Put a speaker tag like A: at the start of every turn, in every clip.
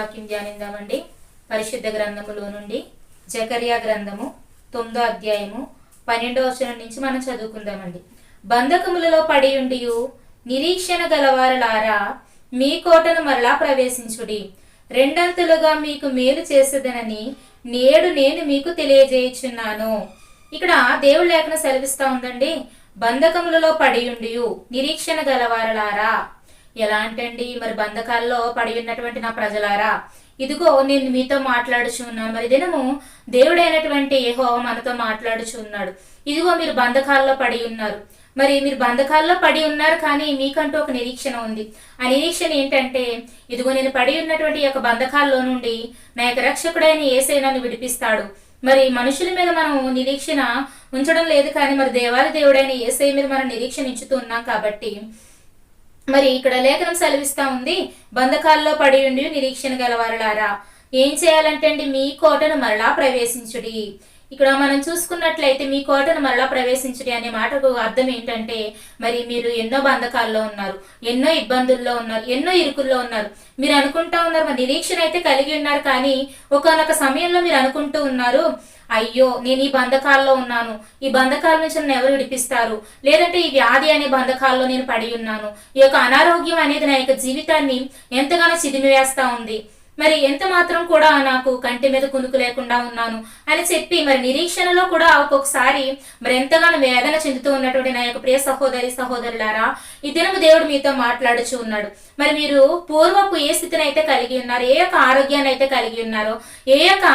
A: వాక్యం ధ్యానిందామండి పరిశుద్ధ గ్రంథములో నుండి జకర్యా గ్రంథము తొమ్మిదో అధ్యాయము పన్నెండో వచనం నుంచి మనం చదువుకుందామండి. బంధకములలో పడి ఉండి నిరీక్షణ గలవారలారా మీ కోటను మరలా ప్రవేశించుడి. రెండంతులుగా మీకు మేలు చేసేదనని నేడు నేను మీకు తెలియజేయుచున్నాను. ఇక్కడ దేవుడు లేఖన సెలవిస్తా ఉందండి. బంధకములలో పడి ఉండి నిరీక్షణ గలవారలారా. ఎలా అంటండి మరి బంధకాల్లో పడి ఉన్నటువంటి నా ప్రజలారా ఇదిగో నేను మీతో మాట్లాడుచున్నాను మరి దినము దేవుడైనటువంటి ఏహో మనతో మాట్లాడుచున్నాడు. ఇదిగో మీరు బంధకాల్లో పడి ఉన్నారు. మరి మీరు బంధకాల్లో పడి ఉన్నారు కానీ మీకంటూ ఒక నిరీక్షణ ఉంది. ఆ నిరీక్షణ ఏంటంటే ఇదిగో నేను పడి ఉన్నటువంటి యొక్క బంధకాల్లో నుండి నా యొక్క రక్షకుడైన ఏసై నన్ను విడిపిస్తాడు. మరి మనుషుల మీద మనం నిరీక్షణ ఉంచడం లేదు కానీ మరి దేవాల దేవుడైన ఏసై మీద మనం నిరీక్షణ ఉంచుతూ ఉన్నాం కాబట్టి మరి ఇక్కడ లేఖనం సెలవిస్తా ఉంది బంధకాల్లో పడి ఉండి నిరీక్షణ గలవారులారా ఏం చేయాలంటే అండి మీ కోటను మరలా ప్రవేశించుడి? ఇక్కడ మనం చూసుకున్నట్లయితే మీ కోటను మరలా ప్రవేశించుడి అనే మాటకు అర్థం ఏంటంటే మరి మీరు ఎన్నో బంధకాల్లో ఉన్నారు ఎన్నో ఇబ్బందుల్లో ఉన్నారు ఎన్నో ఇరుకుల్లో ఉన్నారు. మీరు అనుకుంటా ఉన్నారు మరి నిరీక్షణ అయితే కలిగి ఉన్నారు కానీ ఒకనొక సమయంలో మీరు అనుకుంటూ ఉన్నారు అయ్యో నేను ఈ బంధకాల్లో ఉన్నాను. ఈ బంధకాల నుంచి నన్ను ఎవరు విడిపిస్తారు? లేదంటే ఈ వ్యాధి అనే బంధకాల్లో నేను పడి ఉన్నాను. ఈ యొక్క అనారోగ్యం అనేది నా యొక్క జీవితాన్ని ఎంతగానో చిదిమివేస్తా ఉంది. మరి ఎంత మాత్రం కూడా నాకు కంటి మీద కునుకు లేకుండా ఉన్నాను అని చెప్పి మరి నిరీక్షణలో కూడా ఒక్కొక్కసారి మరి ఎంతగానో వేదన చెందుతూ ఉన్నటువంటి నా యొక్క ప్రియ సహోదరి సహోదరులారా ఈ దినము దేవుడు మీతో మాట్లాడుచు ఉన్నాడు. మరి మీరు పూర్వపు ఏ స్థితిని అయితే కలిగి ఉన్నారు ఏ యొక్క ఆరోగ్యాన్ని అయితే కలిగి ఉన్నారో ఏ యొక్క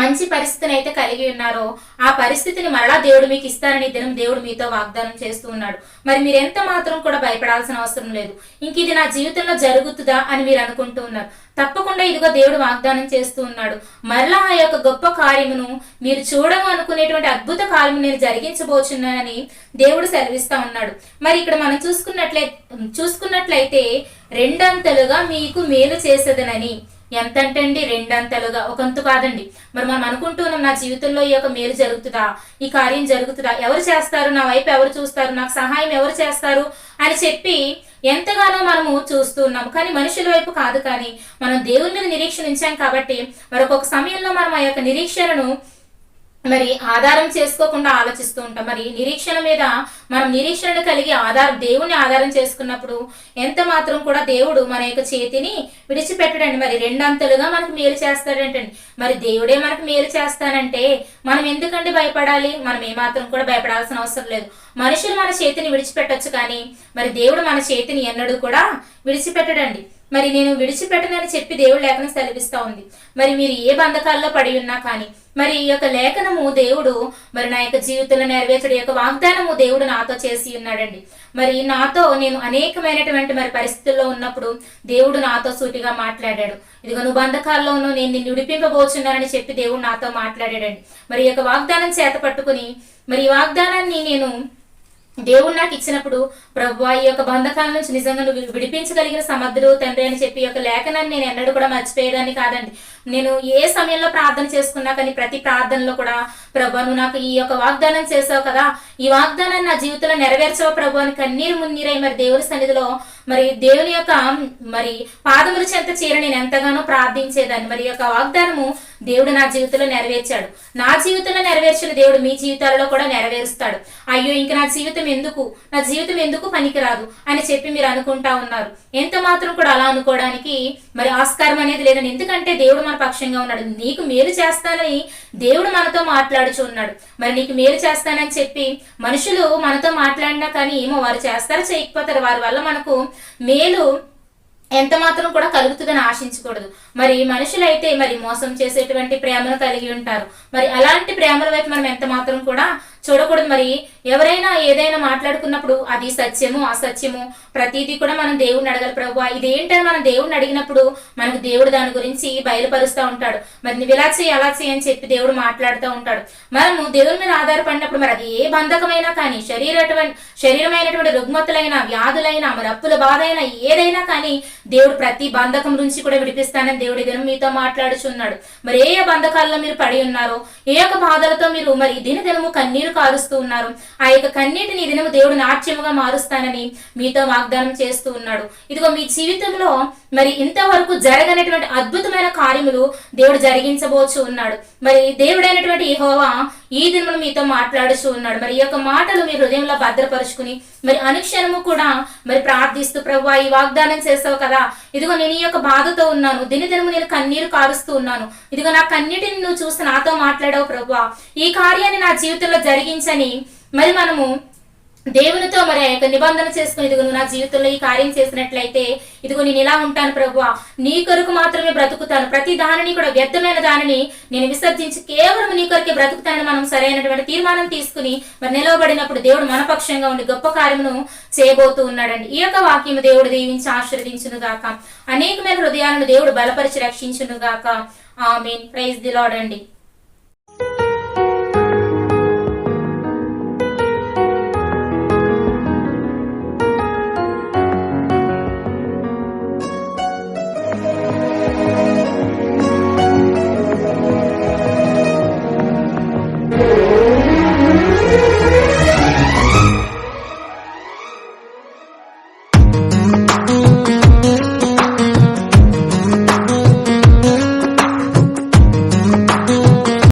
A: మంచి పరిస్థితిని అయితే కలిగి ఉన్నారో. ఆ పరిస్థితిని మరలా దేవుడు మీకు ఇస్తారని దినం దేవుడు మీతో వాగ్దానం చేస్తూ ఉన్నాడు. మరి మీరు ఎంత మాత్రం కూడా భయపడాల్సిన అవసరం లేదు. ఇంక ఇది నా జీవితంలో జరుగుతుందా అని మీరు అనుకుంటూ ఉన్నారు. తప్పకుండా ఇదిగో దేవుడు వాగ్దానం చేస్తూ ఉన్నాడు. మరలా ఆ యొక్క గొప్ప కార్యమును మీరు చూడము అనుకునేటువంటి అద్భుత కార్యము నేను జరిగించబోచున్నానని దేవుడు సెలవిస్తా ఉన్నాడు. మరి ఇక్కడ మనం చూసుకున్నట్లయి చూసుకున్నట్లయితే రెండంతలుగా మీకు మేలు చేసేదనని ఎంత అండి రెండంతలుగా ఒకంతు కాదండి. మరి మనం అనుకుంటున్నాం నా జీవితంలో ఈ యొక్క మేలు జరుగుతుందా? ఈ కార్యం జరుగుతుందా? ఎవరు చేస్తారు? నా వైపు ఎవరు చూస్తారు? నాకు సహాయం ఎవరు చేస్తారు? అని చెప్పి ఎంతగానో మనము చూస్తున్నాం కానీ మనుషుల వైపు కాదు కానీ మనం దేవుని మీద నిరీక్షణ ఉంచాం కాబట్టి మరి ఒక్కొక్క సమయంలో మనం ఆ యొక్క నిరీక్షణను మరి ఆధారం చేసుకోకుండా ఆలోచిస్తూ ఉంటాం. మరి నిరీక్షణ మీద మనం నిరీక్షణను కలిగి ఆధారం దేవుని ఆధారం చేసుకున్నప్పుడు ఎంత మాత్రం కూడా దేవుడు మన యొక్క చేతిని విడిచిపెట్టడండి. మరి రెండంతలుగా మనకు మేలు చేస్తాడంటండి. మరి దేవుడే మనకు మేలు చేస్తానంటే మనం ఎందుకండి భయపడాలి? మనం ఏమాత్రం కూడా భయపడాల్సిన అవసరం లేదు. మనుషులు మన చేతిని విడిచిపెట్టొచ్చు కానీ మరి దేవుడు మన చేతిని ఎన్నడూ కూడా విడిచిపెట్టడండి. మరి నేను విడిచిపెట్టనని చెప్పి దేవుడు లేఖనం సెలవిస్తా ఉంది. మరి మీరు ఏ బంధకాల్లో పడి ఉన్నా కానీ మరి ఈ యొక్క లేఖనము దేవుడు మరి నా యొక్క జీవితంలో నెరవేర్చడం యొక్క వాగ్దానము దేవుడు నాతో చేసి ఉన్నాడండి. మరి నాతో నేను అనేకమైనటువంటి మరి పరిస్థితుల్లో ఉన్నప్పుడు దేవుడు నాతో సూటిగా మాట్లాడాడు. ఇదిగో నువ్వు బంధకాల్లో ఉన్నావు నేను నిన్ను విడిపింపబోచున్నానని చెప్పి దేవుడు నాతో మాట్లాడాడండి. మరి ఈ యొక్క వాగ్దానం చేత పట్టుకుని మరి ఈ వాగ్దానాన్ని నేను దేవుడు నాకు ఇచ్చినప్పుడు ప్రభు ఈ యొక్క బంధకాల నుంచి నిజంగా నువ్వు విడిపించగలిగిన సమర్థుడు తండ్రి అని చెప్పి ఈ యొక్క లేఖనాన్ని నేను ఎన్నడూ కూడా మర్చిపోయేదాన్ని కాదండి. నేను ఏ సమయంలో ప్రార్థన చేసుకున్నా కానీ ప్రతి ప్రార్థనలో కూడా ప్రభా నువ్వు నాకు ఈ యొక్క వాగ్దానం చేసావు కదా. ఈ వాగ్దానాన్ని నా జీవితంలో నెరవేర్చవు ప్రభు అని కన్నీరు మున్నీరై మరి దేవుని సన్నిధిలో. మరి దేవుని యొక్క మరి పాదముల చెంత చీర నేను ఎంతగానో ప్రార్థించేదాన్ని. మరి యొక్క వాగ్దానము దేవుడు నా జీవితంలో నెరవేర్చాడు. నా జీవితంలో నెరవేర్చిన దేవుడు మీ జీవితాలలో కూడా నెరవేరుస్తాడు. అయ్యో ఇంక నా జీవితం ఎందుకు? నా జీవితం ఎందుకు పనికిరాదు? అని చెప్పి మీరు అనుకుంటా ఉన్నారు. ఎంత మాత్రం కూడా అలా అనుకోవడానికి మరి ఆస్కారం అనేది లేదని ఎందుకంటే దేవుడు మన పక్షంగా ఉన్నాడు. నీకు మేలు చేస్తానని దేవుడు మనతో మాట్లాడుచు ఉన్నాడు. మరి నీకు మేలు చేస్తానని చెప్పి మనుషులు మనతో మాట్లాడినా కానీ ఏమో వారు చేస్తారో చేయకపోతారు వారి వల్ల మనకు మేలు ఎంత మాత్రం కూడా కలుగుతుందని ఆశించకూడదు. మరి మనుషులైతే మరి మోసం చేసేటువంటి ప్రేమను కలిగి ఉంటారు. మరి అలాంటి ప్రేమల వైపు మనం ఎంత మాత్రం కూడా చూడకూడదు మరి. ఎవరైనా ఏదైనా మాట్లాడుకున్నప్పుడు అది సత్యము అసత్యము ప్రతిదీ కూడా మనం దేవుడిని అడగాలి. ప్రభు ఇదేంటని మనం దేవుడిని అడిగినప్పుడు మనకు దేవుడు దాని గురించి బయలుపరుస్తూ ఉంటాడు. మరి నువ్వు ఇలా చేయి అలా చేయి అని చెప్పి దేవుడు మాట్లాడుతూ ఉంటాడు. మనము దేవుని మీద ఆధారపడినప్పుడు మరి అది ఏ బంధకమైనా కానీ శరీరటువంటి శరీరమైనటువంటి రుగ్మతులైన వ్యాధులైన మరి అప్పుల బాధ అయినా ఏదైనా కానీ దేవుడు ప్రతి బంధకం నుంచి కూడా విడిపిస్తానని దేవుడి దినం మీతో మాట్లాడుచున్నాడు. మరి ఏ ఏ బంధకాల్లో మీరు పడి ఉన్నారో ఏ యొక్క బాధలతో మీరు మరి దినదినము కన్నీరు కారుస్తూ ఉన్నారు. ఆ యొక్క కన్నీటిని దినము దేవుడు నాట్యముగా మారుస్తానని మీతో వాగ్దానం చేస్తూ ఉన్నాడు. ఇదిగో మీ జీవితంలో మరి ఇంతవరకు జరగనటువంటి అద్భుతమైన కార్యములు దేవుడు జరిగించబోచు ఉన్నాడు. మరి దేవుడైనటువంటి యెహోవా ఈ దినములు మీతో మాట్లాడుచు ఉన్నాడు. మరి ఈ యొక్క మాటలు మీ హృదయంలో భద్రపరుచుకుని మరి అనుక్షణము కూడా మరి ప్రార్థిస్తూ ప్రభు ఈ వాగ్దానం చేస్తావు కదా. ఇదిగో నేను ఈ యొక్క బాధతో ఉన్నాను. దినదినము నేను కన్నీరు కారుస్తూ ఉన్నాను. ఇదిగో నా కన్నీటిని నువ్వు చూసి నాతో మాట్లాడావు ప్రభు ఈ కార్యాన్ని నా జీవితంలో జరిగించని మరి మనము దేవునితో మరి ఆ యొక్క నిబంధన చేసుకుని ఇదిగో నువ్వు నా జీవితంలో ఈ కార్యం చేసినట్లయితే ఇదిగో నేను ఇలా ఉంటాను ప్రభు నీ కొరకు మాత్రమే బ్రతుకుతాను. ప్రతి దానిని కూడా వ్యర్థమైన దానిని నేను విసర్జించి కేవలం నీ కొరకే బ్రతుకుతానని మనం సరైనటువంటి తీర్మానం తీసుకుని మరి నిలవబడినప్పుడు దేవుడు మన పక్షంగా ఉండి గొప్ప కార్యమును చేయబోతూ ఉన్నాడండి. ఈ యొక్క వాక్యం దేవుడు దీవించి ఆశీర్వదించును గాక అనేకమైన హృదయాలను దేవుడు బలపరిచి రక్షించును గాక ఆమెన్. ప్రైజ్ ది అండి.